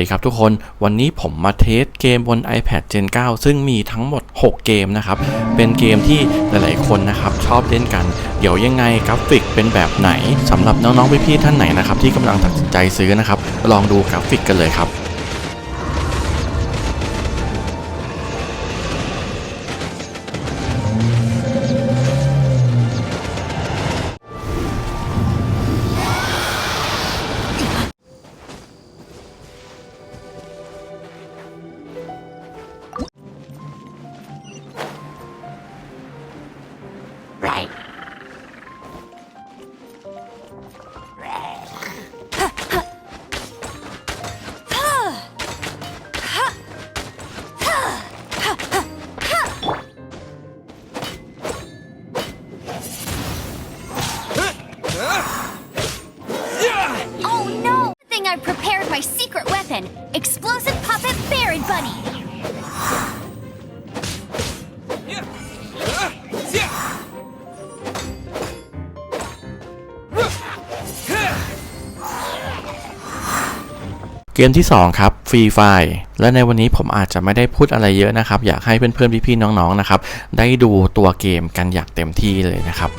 ดีครับทุกคนวันนี้ผมมาเทสเกมบน iPad Gen 9 ซึ่งมีทั้งหมด 6 เกมนะครับ เป็นเกมที่หลายๆคนนะครับ ชอบเล่นกัน เดี๋ยวยังไงกราฟิกเป็นแบบไหนสำหรับน้องๆพี่ๆท่านไหนนะครับ ที่กำลังตัดสินใจซื้อนะครับ ลองดูกราฟิกกันเลยครับ Bunny. เกมที่ 2 ครับฟรีไฟและในวันนี้ผมอาจจะไม่ได้พูดอะไรเยอะนะครับ อยากให้เพื่อนๆพี่ๆน้องๆนะครับ ได้ดูตัวเกมกันอย่างเต็มที่เลยนะครับ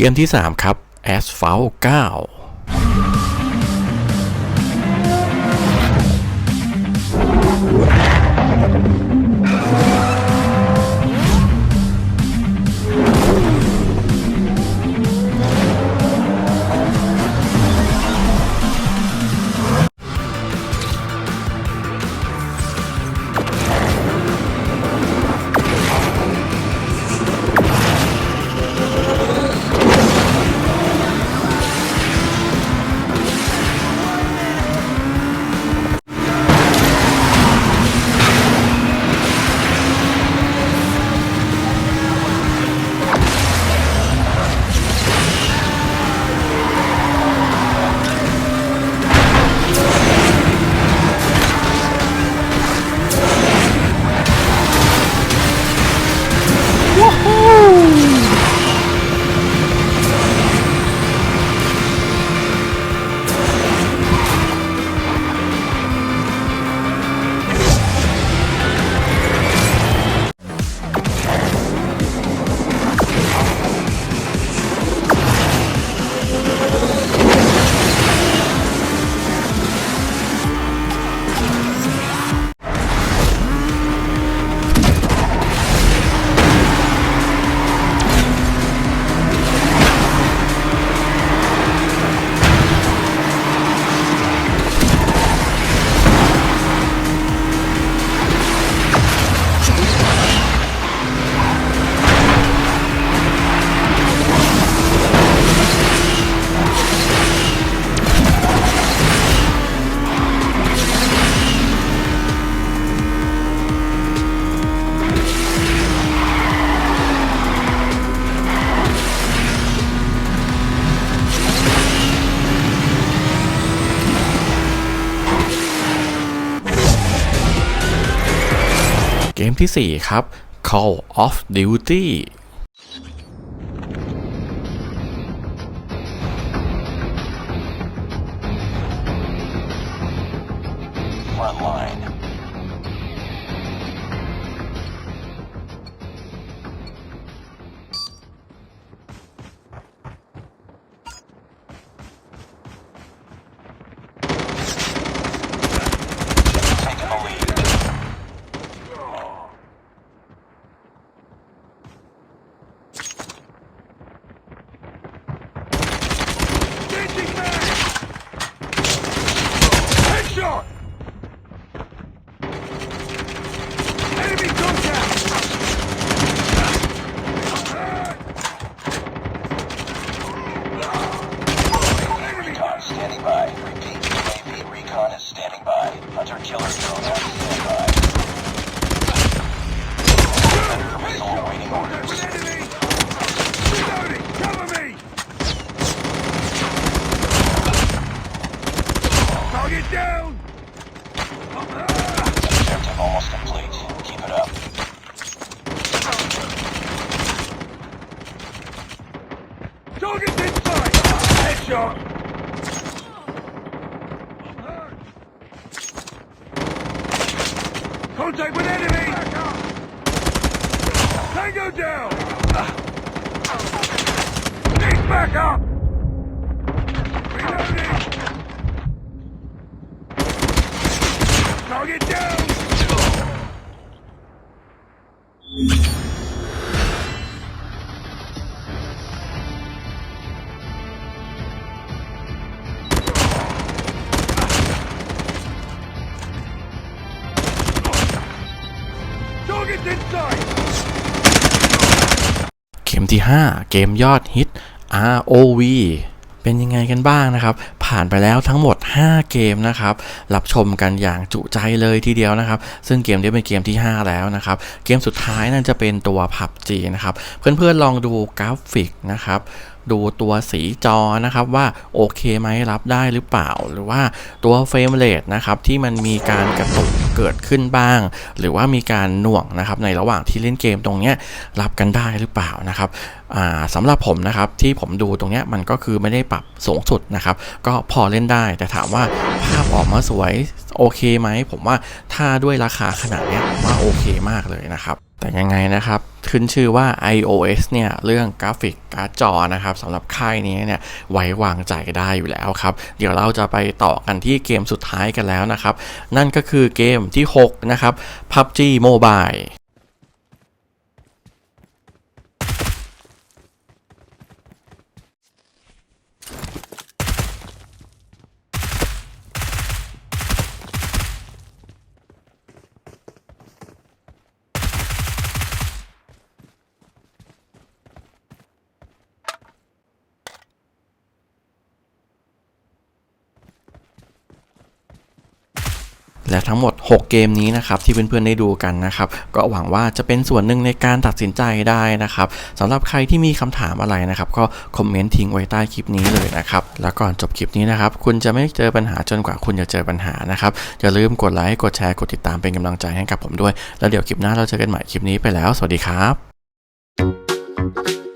เกมที่ 3 ครับ Asphalt 9 กมทีสี่ 4 ครับ Call of Duty Frontline. Target down! Objective almost complete. Keep it up. Target inside! Headshot! Contact with enemy! Tango down! Need backup! Reloading! Target down! Target inside! เกมที่ 5 เกมยอดฮิต ROV เป็นยังไงกันบ้างนะครับ ผ่านไปแล้วทั้งหมด 5 เกมนะครับรับชมกันอย่างจุใจเลยทีเดียวนะครับ ซึ่งเกมนี้เป็นเกมที่ 5 แล้วนะครับ เกมสุดท้ายนั่นจะเป็นตัว PUBG นะครับ เพื่อนๆลองดูกราฟิกนะครับ ดูตัวสีจอนะครับว่าโอเคไหมรับได้หรือเปล่า หรือว่าตัวเฟรมเรทนะครับที่มันมีการกระตุกเกิดขึ้นบ้าง หรือว่ามีการหน่วงนะครับในระหว่างที่เล่นเกมตรงนี้รับกันได้หรือเปล่านะครับสำหรับผมนะครับที่ผมดูตรงนี้มันก็คือไม่ได้ปรับสูงสุดนะครับ ก็พอเล่นได้แต่ถามว่าภาพออกมาสวยโอเคไหมผมว่าถ้าด้วยราคาขนาดนี้ผมว่าโอเคมากเลยนะครับ แต่ยังไงนะครับ ขึ้นชื่อว่า iOS เนี่ยเรื่องกราฟิกการ์ดจอนะครับสำหรับค่ายนี้เนี่ยไว้วางใจได้อยู่แล้วครับ เดี๋ยวเราจะไปต่อกันที่เกมสุดท้ายกันแล้วนะครับ นั่นก็คือเกมที่ 6 นะครับ PUBG Mobile และทั้งหมด 6 เกมนี้นะครับที่เพื่อนๆได้ดูกันนะครับก็หวังว่าจะเป็นส่วนหนึ่งในการตัดสินใจได้นะครับสำหรับใครที่มีคำถามอะไรนะครับก็คอมเมนต์ทิ้งไว้ใต้คลิปนี้เลยนะครับแล้วก่อนจบคลิปนี้นะครับคุณจะไม่เจอปัญหาจนกว่าคุณจะเจอปัญหานะครับอย่าลืมกดไลค์กดแชร์กดติดตามเป็นกำลังใจให้กับผมด้วย แล้วเดี๋ยวคลิปหน้าเราเจอกันใหม่คลิปนี้ไปแล้ว สวัสดีครับ